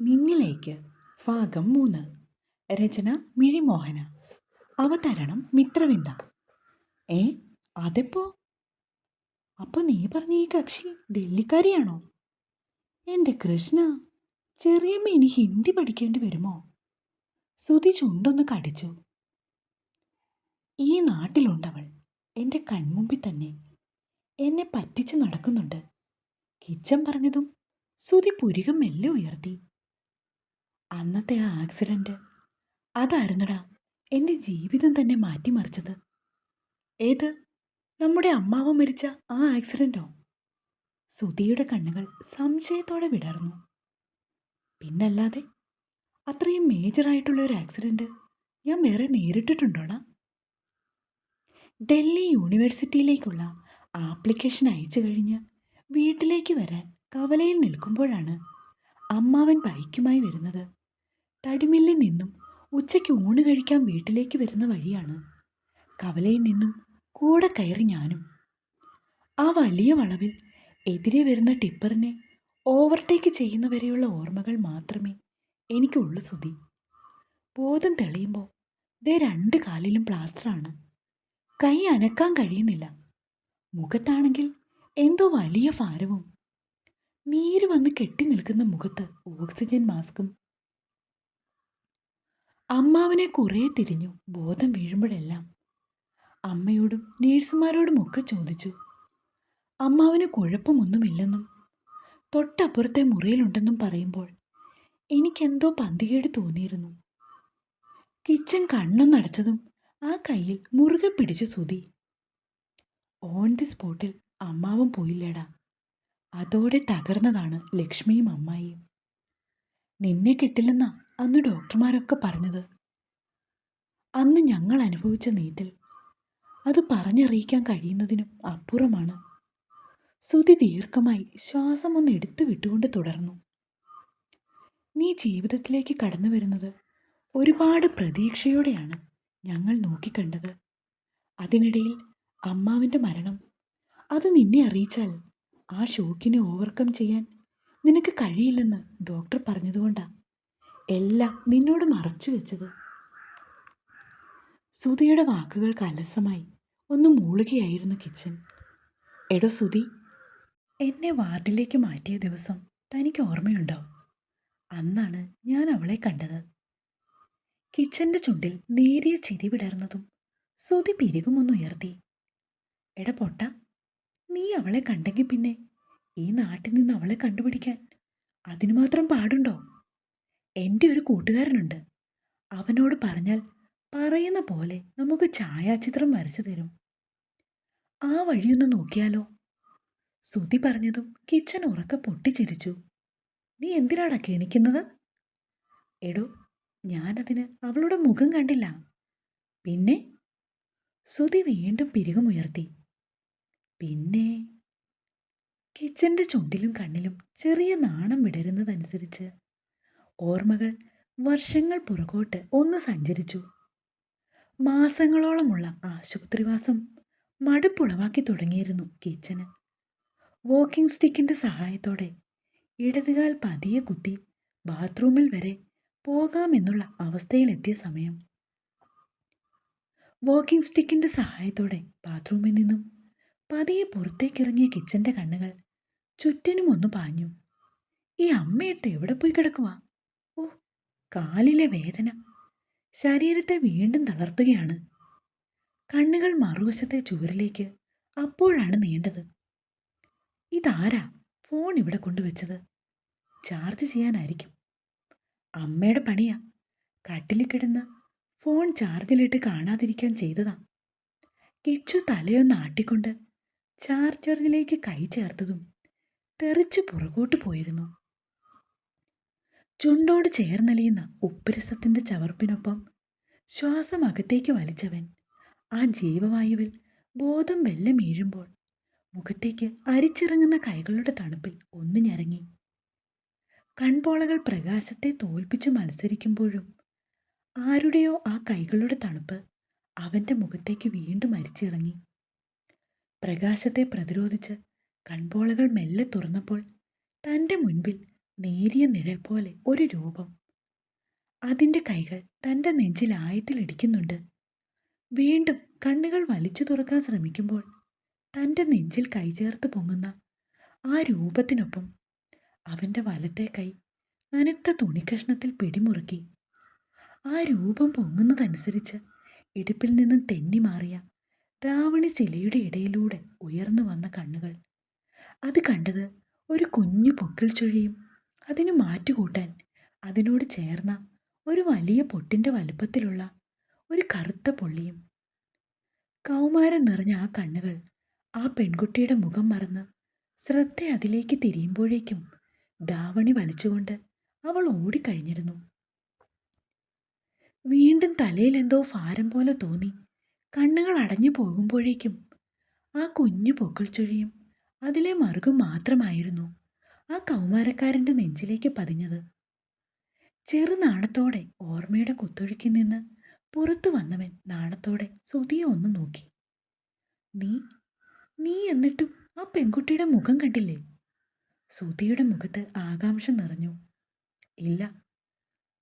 നിന്നിലേക്ക് ഭാഗം മൂന്ന്. രചന മിഴിമോഹന. അവതരണം മിത്രവിന്ദ. ഏ അതെപ്പോ? അപ്പോൾ നീ പറഞ്ഞ ഈ കക്ഷി ഡൽഹിക്കാരിയാണോ? എന്റെ കൃഷ്ണ ചെറിയമ്മ ഇനി ഹിന്ദി പഠിക്കേണ്ടി വരുമോ? സുതി ചുണ്ടൊന്ന് കടിച്ചു. ഈ നാട്ടിലുണ്ടവൾ എന്റെ കൺമുമ്പിൽ തന്നെ എന്നെ പറ്റിച്ച് നടക്കുന്നുണ്ട്. കിച്ചൻ പറഞ്ഞതും സുതി പുരികം മെല്ലെ ഉയർത്തി. അന്നത്തെ ആ ആക്സിഡന്റ് അതായിരുന്നടാ എന്റെ ജീവിതം തന്നെ മാറ്റിമറിച്ചത്. ഏത്? നമ്മുടെ അമ്മാവൻ മരിച്ച ആ ആക്സിഡന്റോ സുധിയുടെ കണ്ണുകൾ സംശയത്തോടെ വിടർന്നു. പിന്നല്ലാതെ അത്രയും മേജറായിട്ടുള്ള ഒരു ആക്സിഡന്റ് ഞാൻ വേറെ നേരിട്ടിട്ടുണ്ടോടാ? ഡൽഹി യൂണിവേഴ്സിറ്റിയിലേക്കുള്ള ആപ്ലിക്കേഷൻ അയച്ചു കഴിഞ്ഞ് വീട്ടിലേക്ക് വരാൻ കവലയിൽ നിൽക്കുമ്പോഴാണ് അമ്മാവൻ ബൈക്കുമായി വരുന്നത്. തടിമില്ലിൽ നിന്നും ഉച്ചയ്ക്ക് ഊണ് കഴിക്കാൻ വീട്ടിലേക്ക് വരുന്ന വഴിയാണ്. കവലയിൽ നിന്നും കൂടെ കയറി ഞാനും. ആ വലിയ വളവിൽ എതിരെ വരുന്ന ടിപ്പറിനെ ഓവർടേക്ക് ചെയ്യുന്നവരെയുള്ള ഓർമ്മകൾ മാത്രമേ എനിക്കുള്ളൂ സുധി. ബോധം തെളിയുമ്പോൾ ദേ രണ്ട് കാലിലും പ്ലാസ്റ്ററാണ്. കൈ അനക്കാൻ കഴിയുന്നില്ല. മുഖത്താണെങ്കിൽ എന്തോ വലിയ ഭാരവും. നീര് വന്ന് കെട്ടി നിൽക്കുന്ന മുഖത്ത് ഓക്സിജൻ മാസ്കും അമ്മാവനെ കുറേ തിരിഞ്ഞു. ബോധം വീഴുമ്പോഴെല്ലാം അമ്മയോടും നേഴ്സുമാരോടും ഒക്കെ ചോദിച്ചു. അമ്മാവന് കുഴപ്പമൊന്നുമില്ലെന്നും തൊട്ടപ്പുറത്തെ മുറിയിലുണ്ടെന്നും പറയുമ്പോൾ എനിക്കെന്തോ പന്തികേട് തോന്നിയിരുന്നു. കിച്ചൻ കണ്ണൊന്നടച്ചതും ആ കയ്യിൽ മുറുകെ പിടിച്ചു സുതി ഓൺ ദി സ്പോട്ടിൽ അമ്മാവൻ പോയില്ലേടാ. അതോടെ തകർന്നതാണ് ലക്ഷ്മിയും അമ്മായിയും. നിന്നെ കിട്ടില്ലെന്നാ അന്ന് ഡോക്ടർമാരൊക്കെ പറഞ്ഞത്. അന്ന് ഞങ്ങൾ അനുഭവിച്ച നീറ്റൽ അത് പറഞ്ഞറിയിക്കാൻ കഴിയുന്നതിനും അപ്പുറമാണ്. സുതി ദീർഘമായി ശ്വാസം ഒന്ന് എടുത്തു വിട്ടുകൊണ്ട് തുടർന്നു. നീ ജീവിതത്തിലേക്ക് കടന്നു വരുന്നത് ഒരുപാട് പ്രതീക്ഷയോടെയാണ് ഞങ്ങൾ നോക്കിക്കണ്ടത്. അതിനിടയിൽ അമ്മാവിന്റെ മരണം അത് നിന്നെ അറിയിച്ചാൽ ആ ഷോക്കിനെ ഓവർകം ചെയ്യാൻ നിനക്ക് കഴിയില്ലെന്ന് ഡോക്ടർ പറഞ്ഞതുകൊണ്ടാ. എല്ലാം നിന്നോട് മറച്ചു വെച്ചത്. സുധിയുടെ വാക്കുകൾക്ക് അലസമായി ഒന്ന് മൂളുകയായിരുന്നു കിച്ചൻ. എടോ സുധി എന്നെ വാർഡിലേക്ക് മാറ്റിയ ദിവസം തനിക്ക് ഓർമ്മയുണ്ടോ? അന്നാണ് ഞാൻ അവളെ കണ്ടത്. കിച്ചന്റെ ചുണ്ടിൽ നേരിയ ചിരി വിടർന്നതും സുധി പിരികുമൊന്നുയർത്തി. എട പൊട്ട നീ അവളെ കണ്ടെങ്കിൽ പിന്നെ ഈ നാട്ടിൽ നിന്ന് അവളെ കണ്ടുപിടിക്കാൻ അതിനു മാത്രം പാടുണ്ടോ? എന്റെ ഒരു കൂട്ടുകാരനുണ്ട്. അവനോട് പറഞ്ഞാൽ പറയുന്ന പോലെ നമുക്ക് ഛായാചിത്രം വരച്ചു തരും. ആ വഴിയൊന്ന് നോക്കിയാലോ? ശ്രുതി പറഞ്ഞതും കിച്ചൻ ഉറക്കെ പൊട്ടിച്ചിരിച്ചു. നീ എന്തിനാടാ കിണിക്കുന്നത് എടോ ഞാനതിന് അവളുടെ മുഖം കണ്ടില്ല. പിന്നെ? ശ്രുതി വീണ്ടും പിരികമുയർത്തി പിന്നെ? കിച്ചന്റെ ചുണ്ടിലും കണ്ണിലും ചെറിയ നാണം വിടരുന്നതനുസരിച്ച് ഓർമ്മകൾ വർഷങ്ങൾ പുറകോട്ട് ഒന്ന് സഞ്ചരിച്ചു. മാസങ്ങളോളമുള്ള ആശുപത്രിവാസം മടുപ്പുളവാക്കി തുടങ്ങിയിരുന്നു കിച്ചന്. വോക്കിംഗ് സ്റ്റിക്കിന്റെ സഹായത്തോടെ ഇടതുകാൽ പതിയെ കുത്തി ബാത്റൂമിൽ വരെ പോകാമെന്നുള്ള അവസ്ഥയിലെത്തിയ സമയം. വോക്കിംഗ് സ്റ്റിക്കിന്റെ സഹായത്തോടെ ബാത്റൂമിൽ നിന്നും പതിയെ പുറത്തേക്കിറങ്ങിയ കിച്ചന്റെ കണ്ണുകൾ ചുറ്റിനും ഒന്ന് പാഞ്ഞു. ഈ അമ്മയെടുത്ത് എവിടെ പോയി കിടക്കുവാ? കാലിലെ വേദന. ശരീരത്തെ വീണ്ടും തളർത്തുകയാണ്. കണ്ണുകൾ മറുവശത്തെ ചുവരിലേക്ക് അപ്പോഴാണ് നീണ്ടത്. ഇതാരാ ഫോൺ ഇവിടെ കൊണ്ടുവച്ചത്? ചാർജ് ചെയ്യാനായിരിക്കും. അമ്മയുടെ പണിയാ. കട്ടിൽ കിടന്ന് ഫോൺ ചാർജിലിട്ട് കാണാതിരിക്കാൻ ചെയ്തതാ. കിച്ചു തലയൊന്ന് ആട്ടിക്കൊണ്ട് ചാർജറിലേക്ക് കൈ ചേർത്തതും തെറിച്ച് പുറകോട്ട് പോയിരുന്നു. ചുണ്ടോട് ചേർന്നലിയുന്ന ഉപ്പുരസത്തിന്റെ ചവർപ്പിനൊപ്പം ശ്വാസം അകത്തേക്ക് വലിച്ചവൻ ആ ജീവവായുവിൽ ബോധം വെല്ലം വീഴുമ്പോൾ മുഖത്തേക്ക് അരിച്ചിറങ്ങുന്ന കൈകളുടെ തണുപ്പിൽ ഒന്ന് കൺപോളകൾ പ്രകാശത്തെ തോൽപ്പിച്ച് മത്സരിക്കുമ്പോഴും ആരുടെയോ ആ കൈകളുടെ തണുപ്പ് അവന്റെ മുഖത്തേക്ക് വീണ്ടും അരിച്ചിറങ്ങി. പ്രകാശത്തെ പ്രതിരോധിച്ച് കൺപോളകൾ മെല്ലെ തുറന്നപ്പോൾ തന്റെ മുൻപിൽ നേരിയ നിഴൽ പോലെ ഒരു രൂപം. അതിന്റെ കൈകൾ തന്റെ നെഞ്ചിൽ ആയത്തിലിടിക്കുന്നുണ്ട് വീണ്ടും കണ്ണുകൾ വലിച്ചു തുറക്കാൻ ശ്രമിക്കുമ്പോൾ തന്റെ നെഞ്ചിൽ കൈചേർത്ത് പൊങ്ങുന്ന ആ രൂപത്തിനൊപ്പം അവന്റെ വലത്തെ കൈ നനുത്ത തുണിക്കഷ്ണത്തിൽ പിടിമുറുക്കി. ആ രൂപം പൊങ്ങുന്നതനുസരിച്ച് ഇടുപ്പിൽ നിന്നും തെന്നി മാറിയ രാവണി ശിലയുടെ ഇടയിലൂടെ ഉയർന്നു വന്ന കണ്ണുകൾ. അത് കണ്ടത് ഒരു കുഞ്ഞു പൊക്കിൾ ചുഴിയും അതിന് മാറ്റുകൂട്ടാൻ അതിനോട് ചേർന്ന ഒരു വലിയ പൊട്ടിന്റെ വലുപ്പത്തിലുള്ള ഒരു കറുത്ത പൊള്ളിയും കൗമാരം നിറഞ്ഞ ആ കണ്ണുകൾ ആ പെൺകുട്ടിയുടെ മുഖം മറന്ന് ശ്രദ്ധ അതിലേക്ക് തിരിയുമ്പോഴേക്കും ദാവണി വലിച്ചുകൊണ്ട് അവൾ ഓടിക്കഴിഞ്ഞിരുന്നു. വീണ്ടും തലയിൽ എന്തോ ഭാരം പോലെ തോന്നി. കണ്ണുകൾ അടഞ്ഞു പോകുമ്പോഴേക്കും ആ കുഞ്ഞു പൊക്കിൾ ചുഴിയും അതിലെ മറുകും മാത്രമായിരുന്നു. ആ കൗമാരക്കാരന്റെ നെഞ്ചിലേക്ക് പതിഞ്ഞത്. ചെറുനാണത്തോടെ ഓർമ്മയുടെ കുത്തൊഴുക്കിൽ നിന്ന് പുറത്തു വന്നവൻ നാണത്തോടെ സുതിയെ ഒന്ന് നോക്കി. നീ നീ എന്നിട്ടും ആ പെൺകുട്ടിയുടെ മുഖം കണ്ടില്ലേ? സുതിയുടെ മുഖത്ത് ആകാംക്ഷ നിറഞ്ഞു. ഇല്ല.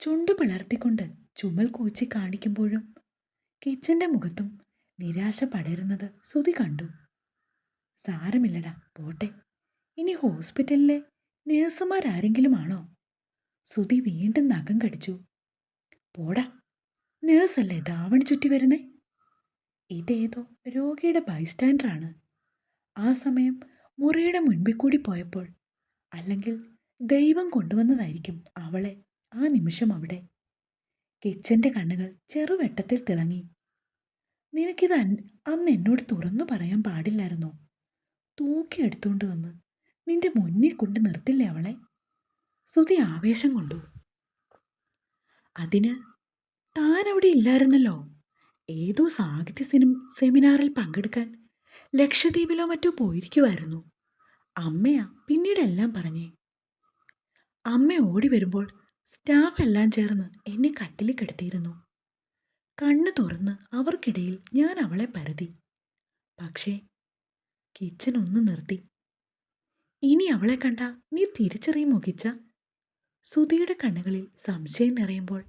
ചുണ്ടു പിളർത്തിക്കൊണ്ട് ചുമൽ കൂച്ചി കാണിക്കുമ്പോഴും കിച്ചന്റെ മുഖത്തും നിരാശ പടരുന്നത് സുതി കണ്ടു. സാരമില്ലടാ പോട്ടെ. ഇനി ഹോസ്പിറ്റലിലെ നേഴ്സുമാരാരെങ്കിലും ആണോ സുതി വീണ്ടും നഖം കടിച്ചു. പോടാ നേഴ്സല്ലേ ദാവണി ചുറ്റി വരുന്നേ? ഇതേതോ രോഗിയുടെ ബൈസ്റ്റാൻഡറാണ്. ആ സമയം മുറിയുടെ മുൻപിൽ കൂടി പോയപ്പോൾ അല്ലെങ്കിൽ ദൈവം കൊണ്ടുവന്നതായിരിക്കും അവളെ ആ നിമിഷം അവിടെ. കിച്ചന്റെ കണ്ണുകൾ ചെറുവെട്ടത്തിൽ തിളങ്ങി. നിനക്കിത് അന്ന് എന്നോട് തുറന്നു പറയാൻ പാടില്ലായിരുന്നോ? തൂക്കിയെടുത്തുകൊണ്ട് വന്ന് നിന്റെ മുന്നിൽ കൊണ്ട് നിർത്തില്ലേ അവളെ? സുതി ആവേശം കൊണ്ടു. അതിന് താൻ അവിടെ ഇല്ലായിരുന്നല്ലോ. ഏതോ സാഹിത്യ സിനിമ സെമിനാറിൽ പങ്കെടുക്കാൻ ലക്ഷദ്വീപിലോ മറ്റോ പോയിരിക്കുമായിരുന്നു അമ്മയാ പിന്നീടെല്ലാം പറഞ്ഞേ. അമ്മ ഓടി വരുമ്പോൾ സ്റ്റാഫ് എല്ലാം ചേർന്ന് എന്നെ കട്ടിലിൽ കിടത്തിയിരുന്നു. കണ്ണു തുറന്ന് അവർക്കിടയിൽ ഞാൻ അവളെ പരതി. പക്ഷേ കിച്ചൻ ഒന്ന് നിർത്തി. ഇനി അവളെ കണ്ട നീ തിരിച്ചറിയും മുഖിച്ച സുധിയുടെ കണ്ണുകളിൽ സംശയം നിറയുമ്പോൾ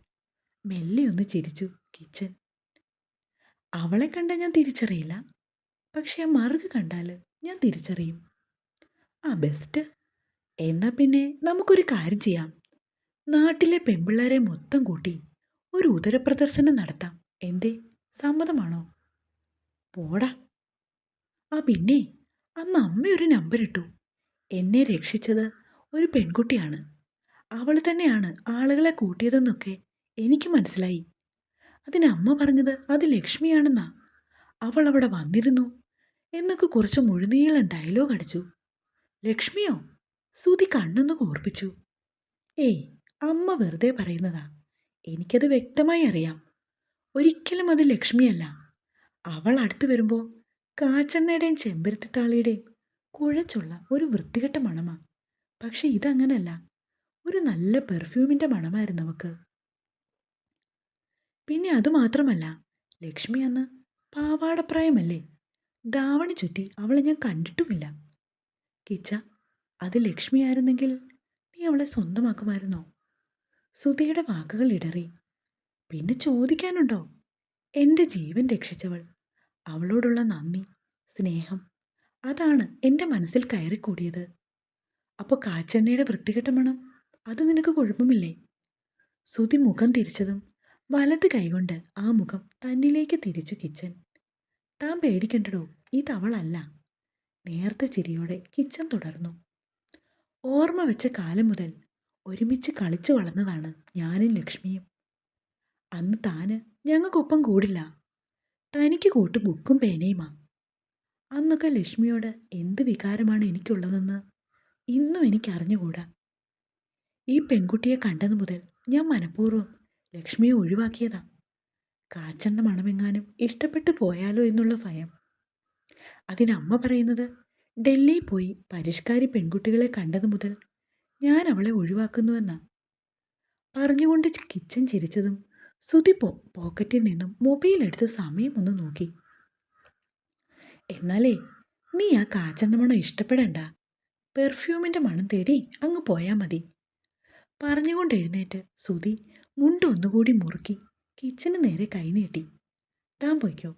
മെല്ലെ ഒന്ന് ചിരിച്ചു കിച്ചൻ അവളെ കണ്ട ഞാൻ തിരിച്ചറിയില്ല. പക്ഷെ ആ മറുക കണ്ടാൽ ഞാൻ തിരിച്ചറിയും. ആ ബെസ്റ്റ്. എന്നാ പിന്നെ നമുക്കൊരു കാര്യം ചെയ്യാം. നാട്ടിലെ പെമ്പിള്ളേരെ മൊത്തം കൂട്ടി ഒരു ഉദരപ്രദർശനം നടത്താം. എന്തേ സമ്മതമാണോ? പോടാ. ആ പിന്നെ അന്ന് അമ്മയൊരു നമ്പർ ഇട്ടു. എന്നെ രക്ഷിച്ചത് ഒരു പെൺകുട്ടിയാണ്. അവൾ തന്നെയാണ് ആളുകളെ കൂട്ടിയതെന്നൊക്കെ എനിക്ക് മനസ്സിലായി. അതിന് അമ്മ പറഞ്ഞത് അത് ലക്ഷ്മിയാണെന്നാ. അവൾ അവിടെ വന്നിരുന്നു എന്നൊക്കെ കുറച്ച് മുഴുനീളൻ ഡയലോഗ് അടിച്ചു. ലക്ഷ്മിയോ? സുതി കണ്ണൊന്ന് കോർപ്പിച്ചു. ഏയ് അമ്മ വെറുതെ പറയുന്നതാ. എനിക്കത് വ്യക്തമായി അറിയാം. ഒരിക്കലും അത് ലക്ഷ്മിയല്ല. അവൾ അടുത്ത് വരുമ്പോൾ കാച്ചെണ്ണയുടെയും ചെമ്പരത്തിത്താളിയുടെയും കുഴച്ചുള്ള ഒരു വൃത്തികെട്ട മണമാ. പക്ഷെ ഇതങ്ങനല്ല. ഒരു നല്ല പെർഫ്യൂമിന്റെ മണമായിരുന്നു അവക്ക്. പിന്നെ അതുമാത്രമല്ല ലക്ഷ്മി അന്ന് പാവാടപ്രായമല്ലേ? ദാവണി ചുറ്റി അവളെ ഞാൻ കണ്ടിട്ടുമില്ല. കിച്ച അത് ലക്ഷ്മിയായിരുന്നെങ്കിൽ നീ അവളെ സ്വന്തമാക്കുമായിരുന്നോ? സുധിയുടെ വാക്കുകൾ ഇടറി. പിന്നെ ചോദിക്കാനുണ്ടോ? എന്റെ ജീവൻ രക്ഷിച്ചവൾ. അവളോടുള്ള നന്ദി സ്നേഹം. അതാണ് എന്റെ മനസ്സിൽ കയറിക്കൂടിയത്. അപ്പോൾ കാച്ചെണ്ണയുടെ വൃത്തികെട്ട മണം അത് നിനക്ക് കുഴപ്പമില്ലേ? സുതി മുഖം തിരിച്ചതും വലത് കൈകൊണ്ട് ആ മുഖം തന്നിലേക്ക് തിരിച്ചു കിച്ചൻ. താൻ പേടിക്കണ്ടടോ ഇതവളല്ല നേർത്ത ചിരിയോടെ കിച്ചൻ തുടർന്നു. ഓർമ്മ വെച്ച കാലം മുതൽ ഒരുമിച്ച് കളിച്ചു വളർന്നതാണ് ഞാനും ലക്ഷ്മിയും. അന്ന് താന് ഞങ്ങൾക്കൊപ്പം കൂടില്ല. തനിക്ക് കൂട്ട് ബുക്കും പേനയുമാ. അന്നൊക്കെ ലക്ഷ്മിയോട് എന്ത് വികാരമാണ് എനിക്കുള്ളതെന്ന് ഇന്നും എനിക്ക് അറിഞ്ഞുകൂടാ ഈ പെൺകുട്ടിയെ കണ്ടതു മുതൽ ഞാൻ മനഃപൂർവം ലക്ഷ്മിയെ ഒഴിവാക്കിയതാ. കാച്ചെണ്ണ മണമെങ്ങാനും ഇഷ്ടപ്പെട്ടു പോയാലോ എന്നുള്ള ഭയം. അതിനമ്മ പറയുന്നത് ഡൽഹിയിൽ പോയി പരിഷ്കാരി പെൺകുട്ടികളെ കണ്ടതു മുതൽ ഞാൻ അവളെ ഒഴിവാക്കുന്നുവെന്നാ പറഞ്ഞുകൊണ്ട് കിച്ചൻ ചിരിച്ചതും സുതി പോ പോക്കറ്റിൽ നിന്നും മൊബൈൽ എടുത്ത് സമയം ഒന്ന് നോക്കി. എന്നാലേ നീ ആ കാച്ചെണ്ണ മണം ഇഷ്ടപ്പെടണ്ട. പെർഫ്യൂമിന്റെ മണം തേടി അങ്ങ് പോയാൽ മതി. പറഞ്ഞുകൊണ്ട് എഴുന്നേറ്റ് സുധി മുണ്ട് ഒന്നുകൂടി മുറുക്കി കിച്ചന് നേരെ കൈനീട്ടി താൻ പൊയ്ക്കോ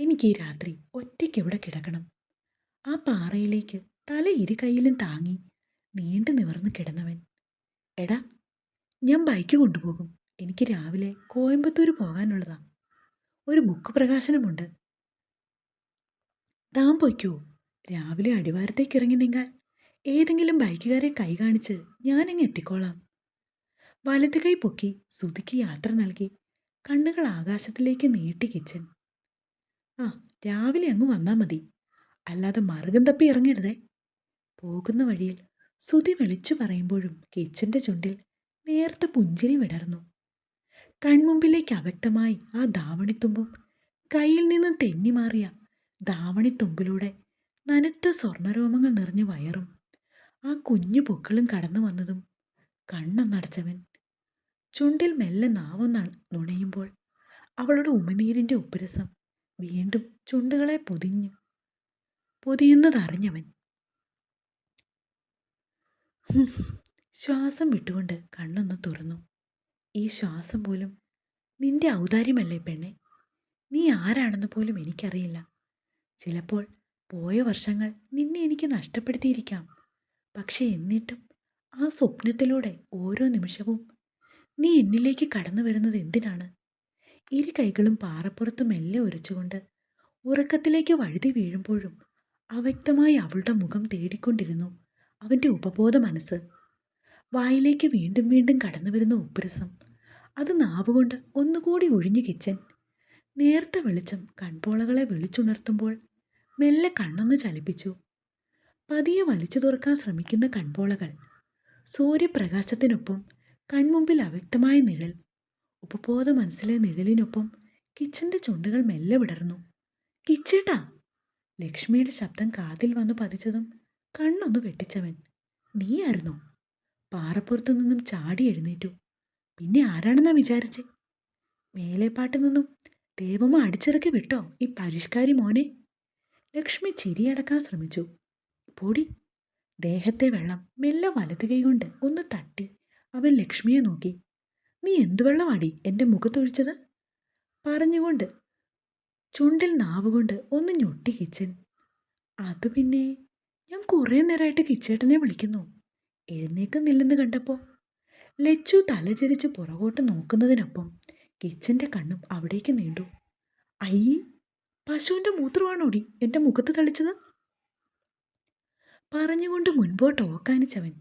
എനിക്ക് ഈ രാത്രി ഒറ്റയ്ക്ക് എവിടെ കിടക്കണം? ആ പാറയിലേക്ക് തല ഇരു കൈയിലും താങ്ങി നീണ്ടു നിവർന്ന് കിടന്നവൻ. എടാ ഞാൻ ബൈക്ക് കൊണ്ടുപോകും. എനിക്ക് രാവിലെ കോയമ്പത്തൂർ പോകാനുള്ളതാ. ഒരു ബുക്ക് പ്രകാശനമുണ്ട്. താൻ പൊയ്ക്കോ. രാവിലെ അടിവാരത്തേക്ക് ഇറങ്ങി നീങ്ങാൻ ഏതെങ്കിലും ബൈക്കുകാരെ കൈ കാണിച്ച് ഞാനങ്ങ് എത്തിക്കോളാം. വലത് കൈ പൊക്കി സുതിക്ക് യാത്ര നൽകി കണ്ണുകൾ ആകാശത്തിലേക്ക് നീട്ടി കിച്ചൻ. ആ രാവിലെ അങ്ങ് വന്നാൽ മതി. അല്ലാതെ മറുകം തപ്പി ഇറങ്ങരുതേ. പോകുന്ന വഴിയിൽ സുതി വിളിച്ചു പറയുമ്പോഴും കിച്ചന്റെ ചുണ്ടിൽ നേർത്ത പുഞ്ചിരി വിടർന്നു. കൺമുമ്പിലേക്ക് അവ്യക്തമായി ആ ധാവണിത്തുമ്പും കയ്യിൽ നിന്നും തെന്നിമാറിയ ധാവണിത്തുമ്പിലൂടെ നനുത്ത സ്വർണരോമങ്ങൾ നിറഞ്ഞ വയറും ആ കുഞ്ഞു പൊക്കളും കടന്നു വന്നതും കണ്ണൊന്നടച്ചവൻ ചുണ്ടിൽ മെല്ലെ നാവൊന്ന് നുണയുമ്പോൾ അവളുടെ ഉമിനീരിന്റെ ഉപ്പുരസം വീണ്ടും ചുണ്ടുകളെ പൊതിഞ്ഞു പൊതിയുന്നതറിഞ്ഞവൻ. ശ്വാസം വിട്ടുകൊണ്ട് കണ്ണൊന്ന് തുറന്നു. ഈ ശ്വാസം പോലും നിന്റെ ഔദാര്യമല്ലേ പെണ്ണെ? നീ ആരാണെന്ന് പോലും എനിക്കറിയില്ല. ചിലപ്പോൾ പോയ വർഷങ്ങൾ നിന്നെ എനിക്ക് നഷ്ടപ്പെടുത്തിയിരിക്കാം. പക്ഷെ എന്നിട്ടും ആ സ്വപ്നത്തിലൂടെ ഓരോ നിമിഷവും നീ എന്നിലേക്ക് കടന്നു വരുന്നത് എന്തിനാണ്? ഇരു കൈകളും പാറപ്പുറത്തും മെല്ലെ ഉരച്ചുകൊണ്ട് ഉറക്കത്തിലേക്ക് വഴുതി വീഴുമ്പോഴും അവ്യക്തമായി അവളുടെ മുഖം തേടിക്കൊണ്ടിരുന്നു അവന്റെ ഉപബോധ മനസ്സ്. വായിലേക്ക് വീണ്ടും വീണ്ടും കടന്നു വരുന്ന ഉപ്പുരസം. അത് നാവുകൊണ്ട് ഒന്നുകൂടി ഒഴിഞ്ഞു കിച്ചൻ. നേർത്ത വെളിച്ചം കൺപോളകളെ വിളിച്ചുണർത്തുമ്പോൾ മെല്ലെ കണ്ണൊന്ന് ചലിപ്പിച്ചു. പതിയെ വലിച്ചു തുറക്കാൻ ശ്രമിക്കുന്ന കൺപോളകൾ. സൂര്യപ്രകാശത്തിനൊപ്പം കൺമുമ്പിൽ അവ്യക്തമായ നിഴൽ. ഉപബോധ മനസ്സിലെ നിഴലിനൊപ്പം കിച്ചന്റെ ചുണ്ടുകൾ മെല്ലെ വിടർന്നു. കിച്ചേട്ടാ! ലക്ഷ്മിയുടെ ശബ്ദം കാതിൽ വന്നു പതിച്ചതും കണ്ണൊന്ന് വെട്ടിച്ചവൻ. നീയായിരുന്നോ? പാറപ്പുറത്തു നിന്നും ചാടി എഴുന്നേറ്റു. പിന്നെ ആരാണെന്നാ വിചാരിച്ചേ? മേലേപ്പാട്ടിൽ നിന്നും ദേവമ്മ അടിച്ചിറക്കി വിട്ടോ ഈ പരിഷ്കാരി മോനെ? ലക്ഷ്മി ചിരിയടക്കാൻ ശ്രമിച്ചു. പൊടി ദേഹത്തെ വെള്ളം മെല്ലെ വലത് കൈകൊണ്ട് ഒന്ന് തട്ടി. അവൻ ലക്ഷ്മിയെ നോക്കി. നീ എന്തു വെള്ളമാടി എന്റെ മുഖത്തൊഴിച്ചത്? പറഞ്ഞുകൊണ്ട് ചുണ്ടിൽ നാവുകൊണ്ട് ഒന്ന് ഞൊട്ടി കിച്ചൻ. അത് പിന്നെ ഞാൻ കുറേ നേരമായിട്ട് കിച്ചേട്ടനെ വിളിക്കുന്നു. എഴുന്നേക്കുന്നില്ലെന്ന് കണ്ടപ്പോൾ ലച്ചു തലചരിച്ച് പുറകോട്ട് നോക്കുന്നതിനൊപ്പം കിച്ചന്റെ കണ്ണും അവിടേക്ക് നീണ്ടു. അയ്യേ പശുവിന്റെ മൂത്രമാണോടി എന്റെ മുഖത്ത് തളിച്ചത്? പറഞ്ഞുകൊണ്ട് മുൻപോട്ട് ഓക്കാനിച്ചവൻ.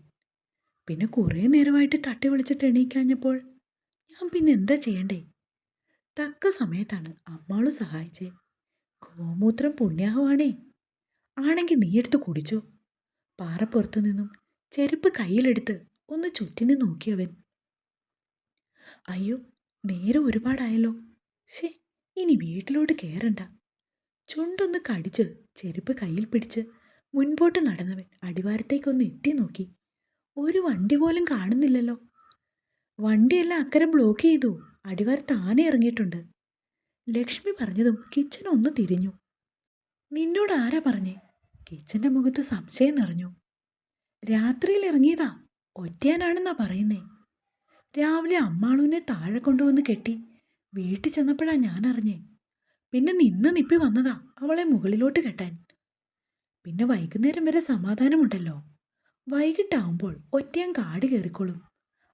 പിന്നെ കുറേ നേരമായിട്ട് തട്ടി വിളിച്ചിട്ട് എണീക്കാഞ്ഞപ്പോൾ ഞാൻ പിന്നെ എന്താ ചെയ്യണ്ടേ? തക്ക സമയത്താണ് അമ്മാളും സഹായിച്ചേ. ഗോമൂത്രം പുണ്യാഹമാണേ ആണെങ്കിൽ നീ എടുത്ത് കുടിച്ചോ. പാറപ്പുറത്തു നിന്നും ചെരുപ്പ് കയ്യിലെടുത്ത് ഒന്ന് ചുറ്റിന് നോക്കിയവൻ. അയ്യോ നേരെ ഒരുപാടായല്ലോ. ശേ ഇനി വീട്ടിലോട്ട് കയറണ്ട ചുണ്ടൊന്ന് കടിച്ച് ചെരുപ്പ് കയ്യിൽ പിടിച്ച് മുൻപോട്ട് നടന്നവൻ അടിവാരത്തേക്കൊന്ന് എത്തി നോക്കി. ഒരു വണ്ടി പോലും കാണുന്നില്ലല്ലോ. വണ്ടിയെല്ലാം അക്കരെ ബ്ലോക്ക് ചെയ്തു. അടിവാരത്ത് താനെ ഇറങ്ങിയിട്ടുണ്ട്. ലക്ഷ്മി പറഞ്ഞതും കിച്ചൻ ഒന്ന് തിരിഞ്ഞു. നിന്നോട് ആരാ പറഞ്ഞേ? കിച്ചന്റെ മുഖത്ത് സംശയം നിറഞ്ഞു. രാത്രിയിൽ ഇറങ്ങിയതാ. ഒറ്റയാനാണെന്നാ പറയുന്നേ. രാവിലെ അമ്മാളൂനെ താഴെ കൊണ്ടുവന്ന് കെട്ടി വീട്ടിൽ ചെന്നപ്പോഴാ ഞാൻ അറിഞ്ഞേ പിന്നെ നിന്ന് നിപ്പി വന്നതാ അവളെ മുകളിലോട്ട് കെട്ടാൻ. പിന്നെ വൈകുന്നേരം വരെ സമാധാനമുണ്ടല്ലോ. വൈകിട്ടാവുമ്പോൾ ഒറ്റയാൻ കാട് കയറിക്കോളും.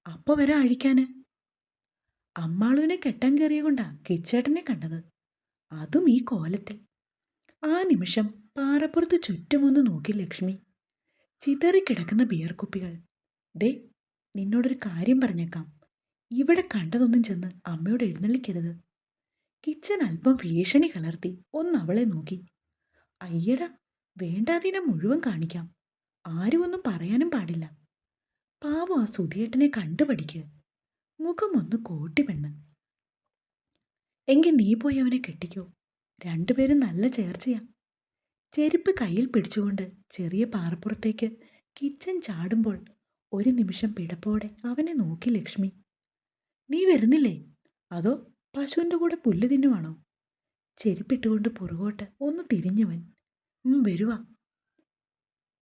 അപ്പൊ വരെ അഴിക്കാന്. അമ്മാളുവിനെ കെട്ടാൻ കയറിയ കൊണ്ടാ കിച്ചേട്ടനെ കണ്ടത്. അതും ഈ കോലത്തിൽ. ആ നിമിഷം പാറപ്പുറത്ത് ചുറ്റുമൊന്ന് നോക്കി ലക്ഷ്മി. ചിതറിക്കിടക്കുന്ന ബിയർ കുപ്പികൾ ദേ നിന്നോടൊരു കാര്യം പറഞ്ഞേക്കാം. ഇവിടെ കണ്ടതൊന്നും ചെന്ന് അമ്മയോട് എഴുന്നള്ളിക്കരുത്. കിച്ചൻ അല്പം ഭീഷണി കലർത്തി ഒന്ന് അവളെ നോക്കി. അയ്യട വേണ്ടാതിനെ മുഴുവൻ കാണിക്കാം. ആരും ഒന്നും പറയാനും പാടില്ല. പാവം ആ സുധിയേട്ടനെ കണ്ടുപഠിക്കുക മുഖം ഒന്ന് കോട്ടി പെണ്ണ്. എങ്കിൽ നീ പോയി അവനെ കെട്ടിക്കോ. രണ്ടുപേരും നല്ല ചേർച്ചയാ. ചെരുപ്പ് കയ്യിൽ പിടിച്ചുകൊണ്ട് ചെറിയ പാറപ്പുറത്തേക്ക് കിച്ചൻ ചാടുമ്പോൾ ഒരു നിമിഷം പിടപ്പോടെ അവനെ നോക്കി ലക്ഷ്മി. നീ വരുന്നില്ലേ? അതോ പശുവിന്റെ കൂടെ പുല്ല് തിന്നുവാണോ? ചെരുപ്പിട്ടുകൊണ്ട് പുറകോട്ട് ഒന്ന് തിരിഞ്ഞവൻ. വരുവാ.